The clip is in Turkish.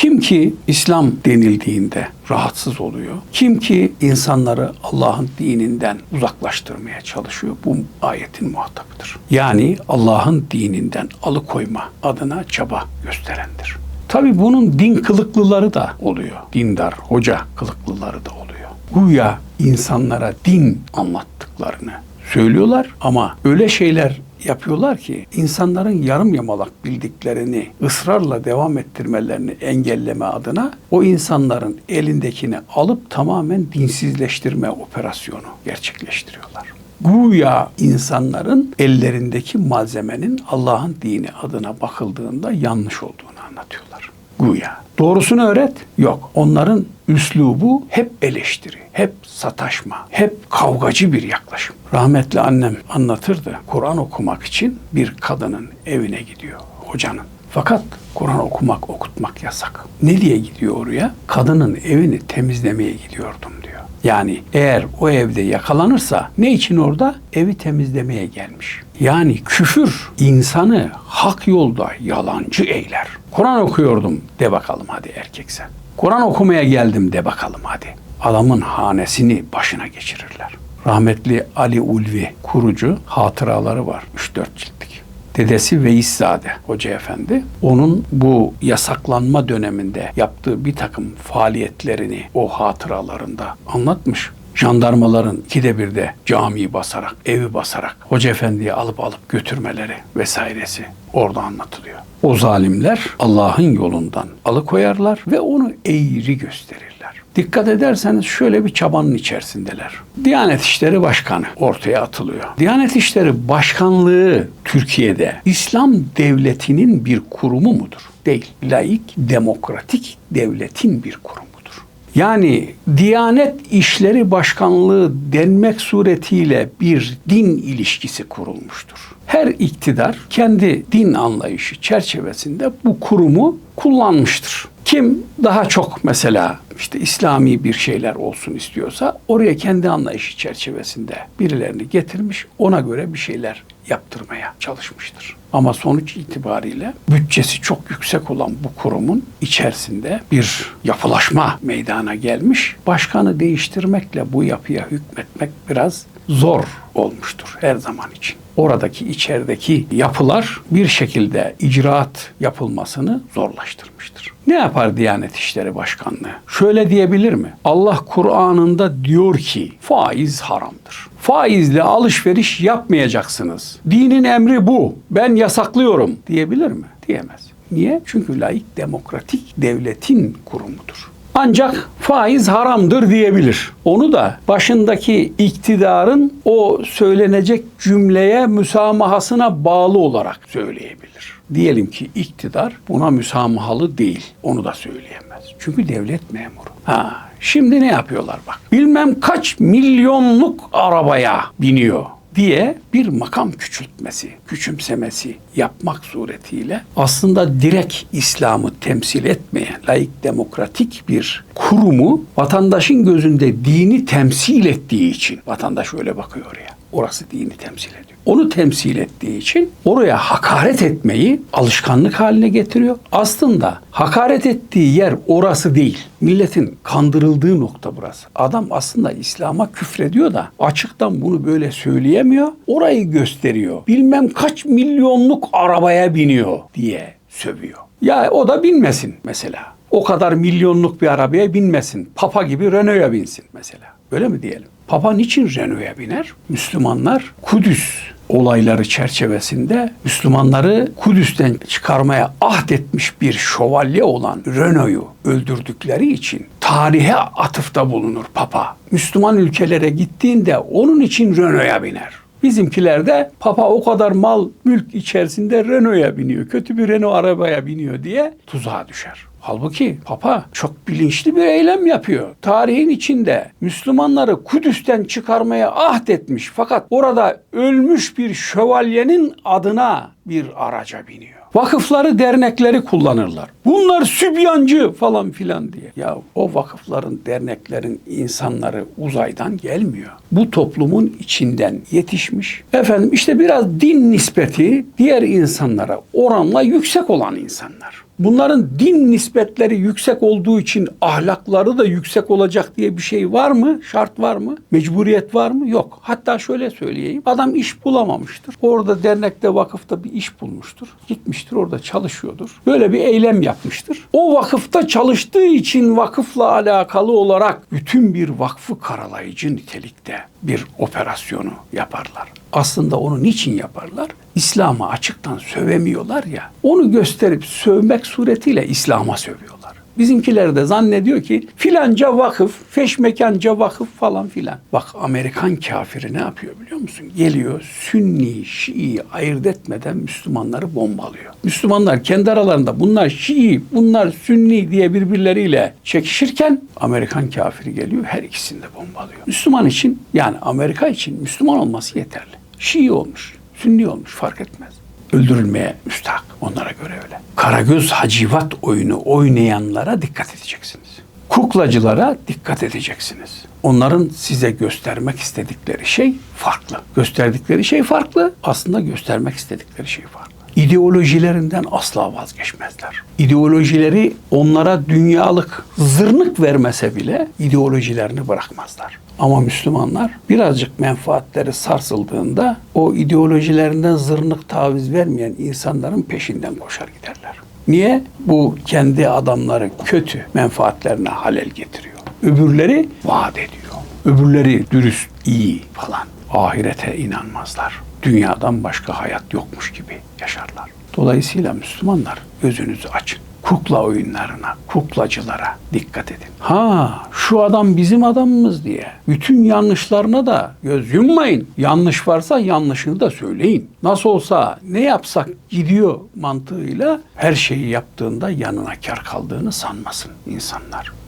Kim ki İslam denildiğinde rahatsız oluyor. Kim ki insanları Allah'ın dininden uzaklaştırmaya çalışıyor. Bu ayetin muhatabıdır. Yani Allah'ın dininden alıkoyma adına çaba gösterendir. Tabi bunun din kılıklıları da oluyor. Dindar, hoca kılıklıları da oluyor. Güya insanlara din anlattıklarını söylüyorlar ama öyle şeyler yapıyorlar ki insanların yarım yamalak bildiklerini ısrarla devam ettirmelerini engelleme adına o insanların elindekini alıp tamamen dinsizleştirme operasyonu gerçekleştiriyorlar. Güya insanların ellerindeki malzemenin Allah'ın dini adına bakıldığında yanlış olduğunu anlatıyorlar. Güya. Doğrusunu öğret. Yok. Onların üslubu hep eleştiri, hep sataşma, hep kavgacı bir yaklaşım. Rahmetli annem anlatırdı. Kur'an okumak için bir kadının evine gidiyor hocanın. Fakat Kur'an okumak, okutmak yasak. Ne diye gidiyor oraya? Kadının evini temizlemeye gidiyordum diyor. Yani eğer o evde yakalanırsa ne için orada? Evi temizlemeye gelmiş. Yani küfür insanı hak yolda yalancı eyler. Kur'an okuyordum de bakalım hadi erkek sen. Kur'an okumaya geldim de bakalım hadi. Adamın hanesini başına geçirirler. Rahmetli Ali Ulvi kurucu hatıraları var 3-4 ciltlik. Dedesi Veiszade Hoca Efendi onun bu yasaklanma döneminde yaptığı bir takım faaliyetlerini o hatıralarında anlatmış. Jandarmaların ikide bir de camiyi basarak, evi basarak Hoca Efendi'yi alıp alıp götürmeleri vesairesi orada anlatılıyor. O zalimler Allah'ın yolundan alıkoyarlar ve onu eğri gösterirler. Dikkat ederseniz şöyle bir çabanın içerisindeler. Diyanet İşleri Başkanı ortaya atılıyor. Diyanet İşleri Başkanlığı Türkiye'de İslam devletinin bir kurumu mudur? Değil. Laik, demokratik devletin bir kurumudur. Yani Diyanet İşleri Başkanlığı denmek suretiyle bir din ilişkisi kurulmuştur. Her iktidar kendi din anlayışı çerçevesinde bu kurumu kullanmıştır. Kim daha çok mesela işte İslami bir şeyler olsun istiyorsa oraya kendi anlayışı çerçevesinde birilerini getirmiş ona göre bir şeyler yaptırmaya çalışmıştır. Ama sonuç itibariyle bütçesi çok yüksek olan bu kurumun içerisinde bir yapılaşma meydana gelmiş. Başkanı değiştirmekle bu yapıya hükmetmek biraz zor olmuştur her zaman için. Oradaki içerideki yapılar bir şekilde icraat yapılmasını zorlaştırmıştır. Ne yapar Diyanet İşleri Başkanlığı? Şöyle diyebilir mi? Allah Kur'an'ında diyor ki faiz haramdır. Faizle alışveriş yapmayacaksınız. Dinin emri bu. Ben yasaklıyorum diyebilir mi? Diyemez. Niye? Çünkü laik demokratik devletin kurumudur. Ancak faiz haramdır diyebilir. Onu da başındaki iktidarın o söylenecek cümleye müsamahasına bağlı olarak söyleyebilir. Diyelim ki iktidar buna müsamahalı değil. Onu da söyleyemez. Çünkü devlet memuru. Ha, şimdi ne yapıyorlar bak. Bilmem kaç milyonluk arabaya biniyor diye bir makam küçültmesi, küçümsemesi yapmak suretiyle aslında direkt İslam'ı temsil etmeyen laik demokratik bir kurumu vatandaşın gözünde dini temsil ettiği için vatandaş öyle bakıyor oraya. Orası dini temsil ediyor. Onu temsil ettiği için oraya hakaret etmeyi alışkanlık haline getiriyor. Aslında hakaret ettiği yer orası değil. Milletin kandırıldığı nokta burası. Adam aslında İslam'a küfrediyor da açıktan bunu böyle söyleyemiyor. Orayı gösteriyor. Bilmem kaç milyonluk arabaya biniyor diye sövüyor. Ya o da binmesin mesela. O kadar milyonluk bir arabaya binmesin. Papa gibi Renault'a binsin mesela. Öyle mi diyelim? Papa niçin Renault'a biner? Müslümanlar Kudüs olayları çerçevesinde Müslümanları Kudüs'ten çıkarmaya ahdetmiş bir şövalye olan Renault'u öldürdükleri için tarihe atıfta bulunur Papa. Müslüman ülkelere gittiğinde onun için Renault'a biner. Bizimkiler de Papa o kadar mal mülk içerisinde Renault'a biniyor. Kötü bir Renault arabaya biniyor diye tuzağa düşer. Halbuki Papa çok bilinçli bir eylem yapıyor. Tarihin içinde Müslümanları Kudüs'ten çıkarmaya ahdetmiş fakat orada ölmüş bir şövalyenin adına bir araca biniyor. Vakıfları, dernekleri kullanırlar. Bunlar sübyancı falan filan diye. Ya o vakıfların, derneklerin insanları uzaydan gelmiyor. Bu toplumun içinden yetişmiş. Efendim işte biraz din nispeti diğer insanlara oranla yüksek olan insanlar. Bunların din nispetleri yüksek olduğu için ahlakları da yüksek olacak diye bir şey var mı? Şart var mı? Mecburiyet var mı? Yok. Hatta şöyle söyleyeyim. Adam iş bulamamıştır. Orada dernekte, vakıfta bir iş bulmuştur. Gitmiştir orada çalışıyordur. Böyle bir eylem yapmıştır. O vakıfta çalıştığı için vakıfla alakalı olarak bütün bir vakfı karalayıcı nitelikte bir operasyonu yaparlar. Aslında onu niçin yaparlar? İslam'a açıktan sövemiyorlar ya. Onu gösterip sövmek suretiyle İslam'a sövüyorlar. Bizimkiler de zannediyor ki filanca vakıf, feşmekanca vakıf falan filan. Bak Amerikan kafiri ne yapıyor biliyor musun? Geliyor Sünni, Şii ayırt etmeden Müslümanları bombalıyor. Müslümanlar kendi aralarında bunlar Şii, bunlar Sünni diye birbirleriyle çekişirken Amerikan kafiri geliyor her ikisini de bombalıyor. Müslüman için yani Amerika için Müslüman olması yeterli. Şii olmuş, Sünni olmuş fark etmez öldürülmeye müstahak. Onlara göre öyle. Karagöz hacivat oyunu oynayanlara dikkat edeceksiniz. Kuklacılara dikkat edeceksiniz. Onların size göstermek istedikleri şey farklı. Gösterdikleri şey farklı. Aslında göstermek istedikleri şey farklı. İdeolojilerinden asla vazgeçmezler. İdeolojileri onlara dünyalık zırnık vermese bile ideolojilerini bırakmazlar. Ama Müslümanlar birazcık menfaatleri sarsıldığında o ideolojilerinden zırnık taviz vermeyen insanların peşinden koşar giderler. Niye? Bu kendi adamları kötü menfaatlerine halel getiriyor. Öbürleri vaat ediyor. Öbürleri dürüst, iyi falan. Ahirete inanmazlar. Dünyadan başka hayat yokmuş gibi yaşarlar. Dolayısıyla Müslümanlar gözünüzü açın. Kukla oyunlarına, kuklacılara dikkat edin. Ha şu adam bizim adamımız diye bütün yanlışlarına da göz yummayın. Yanlış varsa yanlışını da söyleyin. Nasıl olsa ne yapsak gidiyor mantığıyla her şeyi yaptığında yanına kar kaldığını sanmasın insanlar.